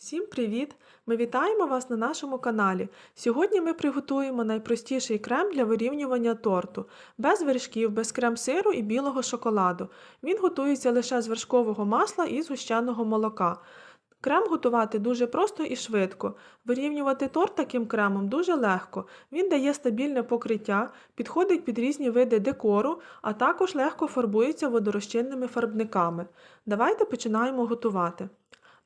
Всім привіт! Ми вітаємо вас на нашому каналі. Сьогодні ми приготуємо найпростіший крем для вирівнювання торту, без вершків, без крем-сиру і білого шоколаду. Він готується лише з вершкового масла і згущеного молока. Крем готувати дуже просто і швидко. Вирівнювати торт таким кремом дуже легко. Він дає стабільне покриття, підходить під різні види декору, а також легко фарбується водорозчинними фарбниками. Давайте починаємо готувати.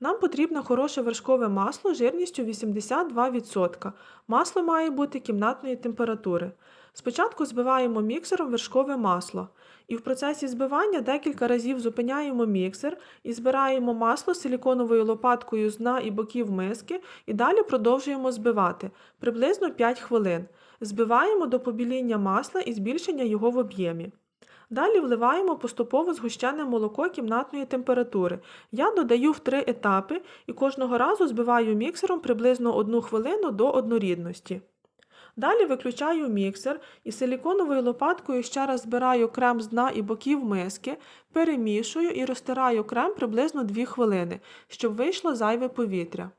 Нам потрібно хороше вершкове масло жирністю 82%. Масло має бути кімнатної температури. Спочатку збиваємо міксером вершкове масло. І в процесі збивання декілька разів зупиняємо міксер і збираємо масло силіконовою лопаткою з дна і боків миски і далі продовжуємо збивати приблизно 5 хвилин. Збиваємо до побіління масла і збільшення його в об'ємі. Далі вливаємо поступово згущене молоко кімнатної температури. Я додаю в три етапи і кожного разу збиваю міксером приблизно 1 хвилину до однорідності. Далі виключаю міксер і силіконовою лопаткою ще раз збираю крем з дна і боків миски, перемішую і розтираю крем приблизно 2 хвилини, щоб вийшло зайве повітря.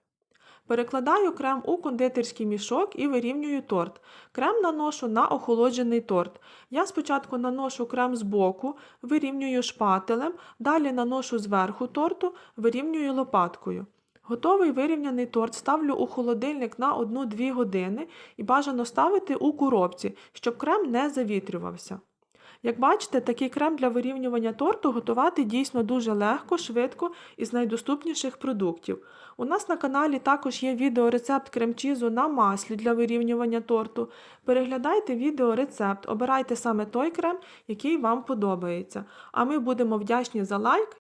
Перекладаю крем у кондитерський мішок і вирівнюю торт. Крем наношу на охолоджений торт. Я спочатку наношу крем з боку, вирівнюю шпателем, далі наношу зверху торту, вирівнюю лопаткою. Готовий вирівняний торт ставлю у холодильник на 1-2 години і бажано ставити у коробці, щоб крем не завітрювався. Як бачите, такий крем для вирівнювання торту готувати дійсно дуже легко, швидко і з найдоступніших продуктів. У нас на каналі також є відеорецепт крем-чізу на маслі для вирівнювання торту. Переглядайте відеорецепт, обирайте саме той крем, який вам подобається. А ми будемо вдячні за лайк